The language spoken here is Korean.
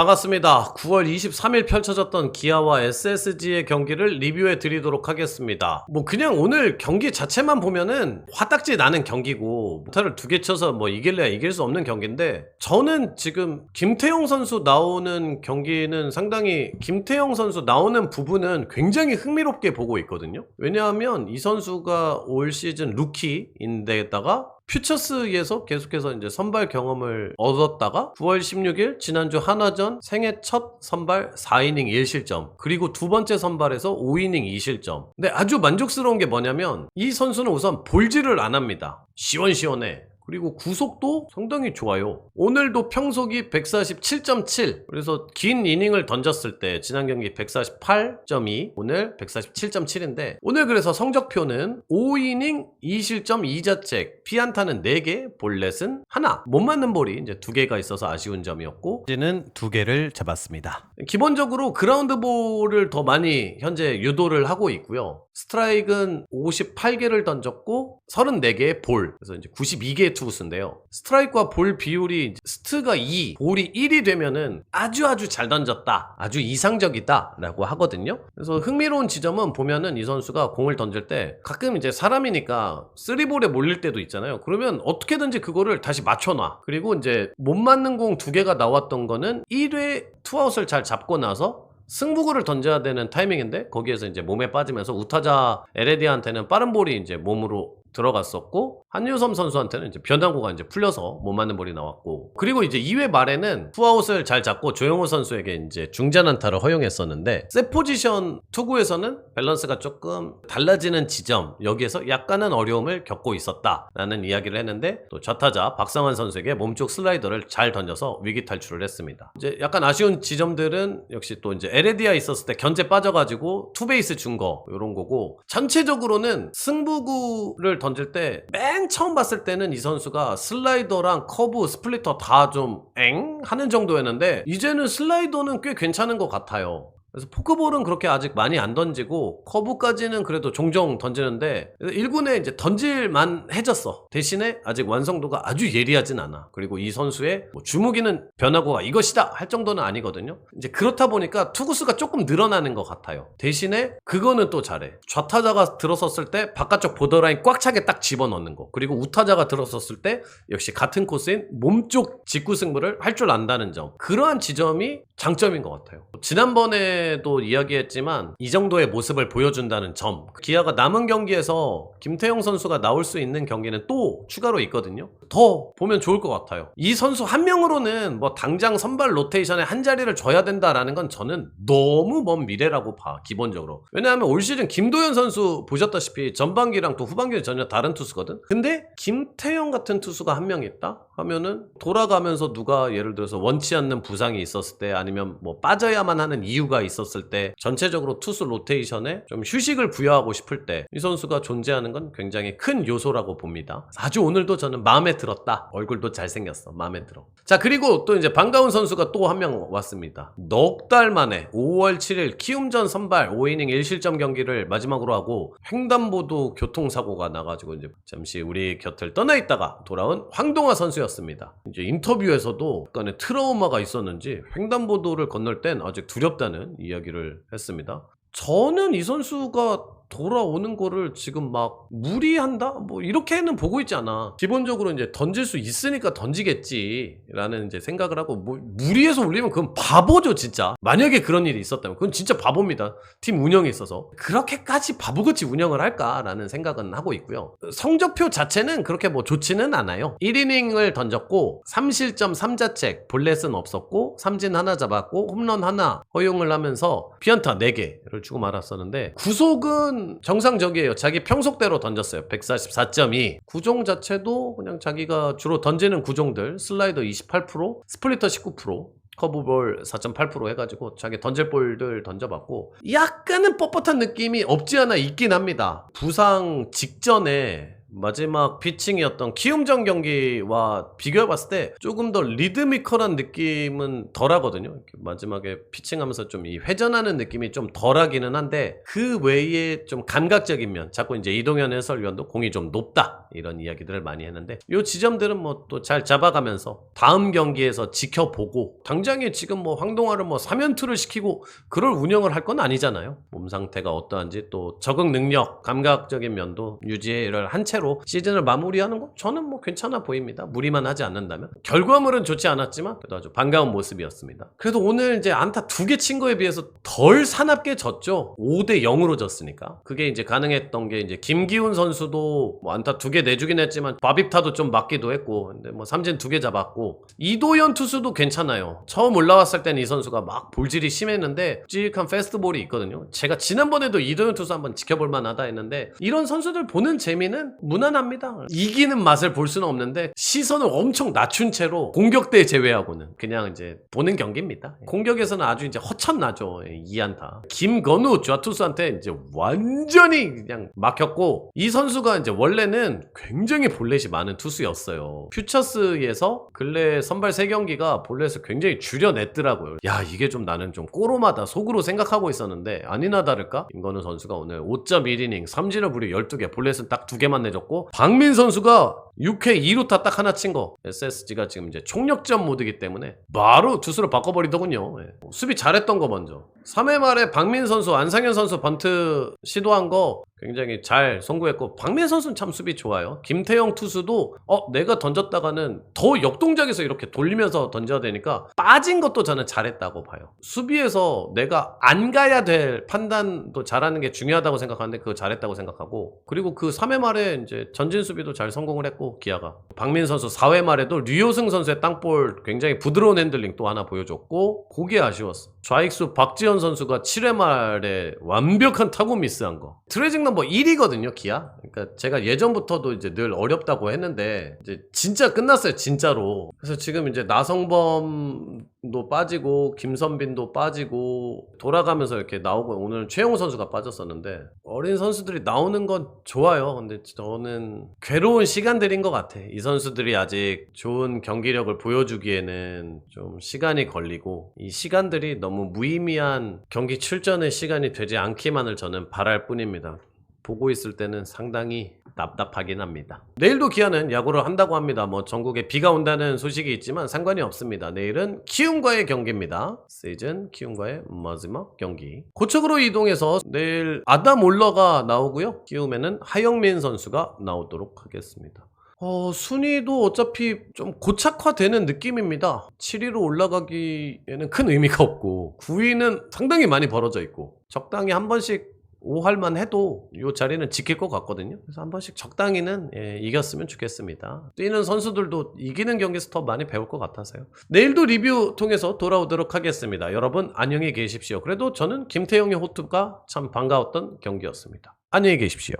반갑습니다. 9월 23일 펼쳐졌던 기아와 SSG의 경기를 리뷰해 드리도록 하겠습니다. 뭐 그냥 오늘 경기 자체만 보면은 화딱지 나는 경기고 타를 두 개 쳐서 뭐 이길래야 이길 수 없는 경기인데 저는 지금 김태형 선수 나오는 경기는 상당히 김태형 선수 나오는 부분은 굉장히 흥미롭게 보고 있거든요. 왜냐하면 이 선수가 올 시즌 루키인데다가 퓨처스에서 계속해서 이제 선발 경험을 얻었다가 9월 16일 지난주 한화전 생애 첫 선발 4이닝 1실점 그리고 두 번째 선발에서 5이닝 2실점. 근데 아주 만족스러운 게 뭐냐면 이 선수는 우선 볼질을 안 합니다. 시원시원해 그리고 구속도 상당히 좋아요. 오늘도 평속이 147.7. 그래서 긴 이닝을 던졌을 때 지난 경기 148.2, 오늘 147.7인데 오늘 그래서 성적표는 5이닝 2실점 2자책, 피안타는 4개, 볼넷은 하나. 못 맞는 볼이 이제 2개가 있어서 아쉬운 점이었고 이제는 2개를 잡았습니다. 기본적으로 그라운드 볼을 더 많이 현재 유도를 하고 있고요. 스트라이크는 58개를 던졌고 34개의 볼. 그래서 이제 92개의 투구수인데요. 스트라이크와 볼 비율이 스트가 2, 볼이 1이 되면은 아주 아주 잘 던졌다. 아주 이상적이다 라고 하거든요. 그래서 흥미로운 지점은 보면은 이 선수가 공을 던질 때 가끔 이제 사람이니까 쓰리볼에 몰릴 때도 있잖아요. 그러면 어떻게든지 그거를 다시 맞춰놔. 그리고 이제 못 맞는 공 두 개가 나왔던 거는 1회 투아웃을 잘 잡고 나서 승부구를 던져야 되는 타이밍인데 거기에서 이제 몸에 빠지면서 우타자 에레디한테는 빠른 볼이 이제 몸으로 들어갔었고 한유섬 선수한테는 이제 변화구가 이제 풀려서 못 맞는 볼이 나왔고 그리고 이제 2회 말에는 투아웃을 잘 잡고 조영호 선수에게 이제 중전 안타를 허용했었는데 세 포지션 투구에서는 밸런스가 조금 달라지는 지점 여기에서 약간은 어려움을 겪고 있었다라는 이야기를 했는데 또 좌타자 박상환 선수에게 몸쪽 슬라이더를 잘 던져서 위기 탈출을 했습니다. 이제 약간 아쉬운 지점들은 역시 또 이제 에레디아 있었을 때 견제 빠져가지고 투베이스 준 거 이런 거고 전체적으로는 승부구를 던질 때 맨 처음 봤을 때는 이 선수가 슬라이더랑 커브, 스플리터 다 좀 엥? 하는 정도였는데 이제는 슬라이더는 꽤 괜찮은 것 같아요. 그래서 포크볼은 그렇게 아직 많이 안 던지고 커브까지는 그래도 종종 던지는데 1군에 이제 던질만 해졌어. 대신에 아직 완성도가 아주 예리하진 않아. 그리고 이 선수의 뭐 주무기는 변화구가 이것이다 할 정도는 아니거든요. 이제 그렇다 보니까 투구수가 조금 늘어나는 것 같아요. 대신에 그거는 또 잘해. 좌타자가 들어섰을 때 바깥쪽 보더라인 꽉 차게 딱 집어넣는 거. 그리고 우타자가 들어섰을 때 역시 같은 코스인 몸쪽 직구 승부를 할 줄 안다는 점. 그러한 지점이 장점인 것 같아요. 지난번에도 이야기했지만 이 정도의 모습을 보여준다는 점. 기아가 남은 경기에서 김태형 선수가 나올 수 있는 경기는 또 추가로 있거든요. 더 보면 좋을 것 같아요. 이 선수 한 명으로는 뭐 당장 선발 로테이션에 한 자리를 줘야 된다라는 건 저는 너무 먼 미래라고 봐. 기본적으로. 왜냐하면 올 시즌 김도현 선수 보셨다시피 전반기랑 또 후반기는 전혀 다른 투수거든. 근데 김태형 같은 투수가 한 명 있다 하면은 돌아가면서 누가 예를 들어서 원치 않는 부상이 있었을 때 아니면 뭐 빠져야만 하는 이유가 있었을 때 전체적으로 투수 로테이션에 좀 휴식을 부여하고 싶을 때 이 선수가 존재하는 건 굉장히 큰 요소라고 봅니다. 아주 오늘도 저는 마음에 들었다. 얼굴도 잘생겼어. 마음에 들어. 자, 그리고 또 이제 반가운 선수가 또 한 명 왔습니다. 넉 달 만에 5월 7일 키움전 선발 5이닝 1실점 경기를 마지막으로 하고 횡단보도 교통사고가 나가지고 이제 잠시 우리 곁을 떠나 있다가 돌아온 황동화 선수였 습니다. 이제 인터뷰에서도 약간의 트라우마가 있었는지 횡단보도를 건널 땐 아직 두렵다는 이야기를 했습니다. 저는 이 선수가 돌아오는 거를 지금 막 무리한다? 뭐 이렇게는 보고 있지 않아. 기본적으로 이제 던질 수 있으니까 던지겠지라는 이제 생각을 하고 뭐 무리해서 올리면 그건 바보죠 진짜. 만약에 그런 일이 있었다면 그건 진짜 바보입니다. 팀 운영에 있어서 그렇게까지 바보같이 운영을 할까라는 생각은 하고 있고요. 성적표 자체는 그렇게 뭐 좋지는 않아요. 1이닝을 던졌고 3실점 3자책 볼넷은 없었고 삼진 하나 잡았고 홈런 하나 허용을 하면서 피안타 4개를 주고 말았었는데 구속은 정상적이에요. 자기 평속대로 던졌어요. 144.2. 구종 자체도 그냥 자기가 주로 던지는 구종들 슬라이더 28%, 스플리터 19%, 커브볼 4.8% 해가지고 자기 던질 볼들 던져봤고 약간은 뻣뻣한 느낌이 없지 않아 있긴 합니다. 부상 직전에 마지막 피칭이었던 키움전 경기와 비교해봤을 때 조금 더 리드미컬한 느낌은 덜하거든요. 마지막에 피칭하면서 좀 이 회전하는 느낌이 좀 덜하기는 한데 그 외에 좀 감각적인 면, 자꾸 이제 이동현 해설위원도 공이 좀 높다 이런 이야기들을 많이 했는데 이 지점들은 뭐 또 잘 잡아가면서 다음 경기에서 지켜보고 당장에 지금 뭐 황동화를 뭐 3연투를 시키고 그럴 운영을 할 건 아니잖아요. 몸 상태가 어떠한지 또 적응 능력, 감각적인 면도 유지를 한 채로 시즌을 마무리하는 거 저는 뭐 괜찮아 보입니다. 무리만 하지 않는다면. 결과물은 좋지 않았지만 그래도 아주 반가운 모습이었습니다. 그래도 오늘 이제 안타 두 개 친 거에 비해서 덜 사납게 졌죠. 5대 0으로 졌으니까. 그게 이제 가능했던 게 이제 김기훈 선수도 뭐 안타 두 개 내주긴 했지만 바비타도 좀 맞기도 했고 근데 뭐 삼진 두 개 잡았고 이도현 투수도 괜찮아요. 처음 올라왔을 때는 이 선수가 막 볼질이 심했는데 묵직한 페스트볼이 있거든요. 제가 지난번에도 이도현 투수 한번 지켜볼 만하다 했는데 이런 선수들 보는 재미는 무난합니다. 이기는 맛을 볼 수는 없는데 시선을 엄청 낮춘 채로 공격대 제외하고는 그냥 이제 보는 경기입니다. 공격에서는 아주 이제 허천나죠. 예, 이안타. 김건우 좌투수한테 이제 완전히 그냥 막혔고 이 선수가 이제 원래는 굉장히 볼넷이 많은 투수였어요. 퓨처스에서 근래 선발 3경기가 볼넷을 굉장히 줄여냈더라고요. 야 이게 좀 나는 좀 꼬로마다 속으로 생각하고 있었는데 아니나 다를까 김건우 선수가 오늘 5.1이닝 3진을 무려 12개 볼넷은 딱 2개만 내줬고 박민 선수가 6회 2루타 딱 하나 친 거. SSG가 지금 이제 총력전 모드이기 때문에 바로 투수로 바꿔버리더군요. 예. 수비 잘했던 거 먼저. 3회 말에 박민 선수 안상현 선수 번트 시도한 거 굉장히 잘 성공했고 박민 선수는 참 수비 좋아요. 김태형 투수도 어 내가 던졌다가는 더 역동작에서 이렇게 돌리면서 던져야 되니까 빠진 것도 저는 잘했다고 봐요. 수비에서 내가 안 가야 될 판단도 잘하는 게 중요하다고 생각하는데 그거 잘했다고 생각하고 그리고 그 3회 말에 이제 전진 수비도 잘 성공을 했고 기아가. 박민 선수 4회 말에도 류효승 선수의 땅볼 굉장히 부드러운 핸들링 또 하나 보여줬고 그게 아쉬웠어. 좌익수 박지현 선수가 7회 말에 완벽한 타구 미스한 거. 트레징 넘버 1이거든요 기아. 그러니까 제가 예전부터도 이제 늘 어렵다고 했는데 이제 진짜 끝났어요 진짜로. 그래서 지금 이제 나성범 도 빠지고 김선빈도 빠지고 돌아가면서 이렇게 나오고 오늘 최영우 선수가 빠졌었는데 어린 선수들이 나오는 건 좋아요. 근데 저는 괴로운 시간들인 것 같아. 이 선수들이 아직 좋은 경기력을 보여주기에는 좀 시간이 걸리고 이 시간들이 너무 무의미한 경기 출전의 시간이 되지 않기만을 저는 바랄 뿐입니다. 보고 있을 때는 상당히 답답하긴 합니다. 내일도 기아는 야구를 한다고 합니다. 뭐 전국에 비가 온다는 소식이 있지만 상관이 없습니다. 내일은 키움과의 경기입니다. 시즌 키움과의 마지막 경기. 고척으로 이동해서 내일 아담 올러가 나오고요. 키움에는 하영민 선수가 나오도록 하겠습니다. 어, 순위도 어차피 좀 고착화되는 느낌입니다. 7위로 올라가기에는 큰 의미가 없고 9위는 상당히 많이 벌어져 있고 적당히 한 번씩 5할만 해도 이 자리는 지킬 것 같거든요. 그래서 한 번씩 적당히는 예, 이겼으면 좋겠습니다. 뛰는 선수들도 이기는 경기에서 더 많이 배울 것 같아서요. 내일도 리뷰 통해서 돌아오도록 하겠습니다. 여러분 안녕히 계십시오. 그래도 저는 김태형의 호투가 참 반가웠던 경기였습니다. 안녕히 계십시오.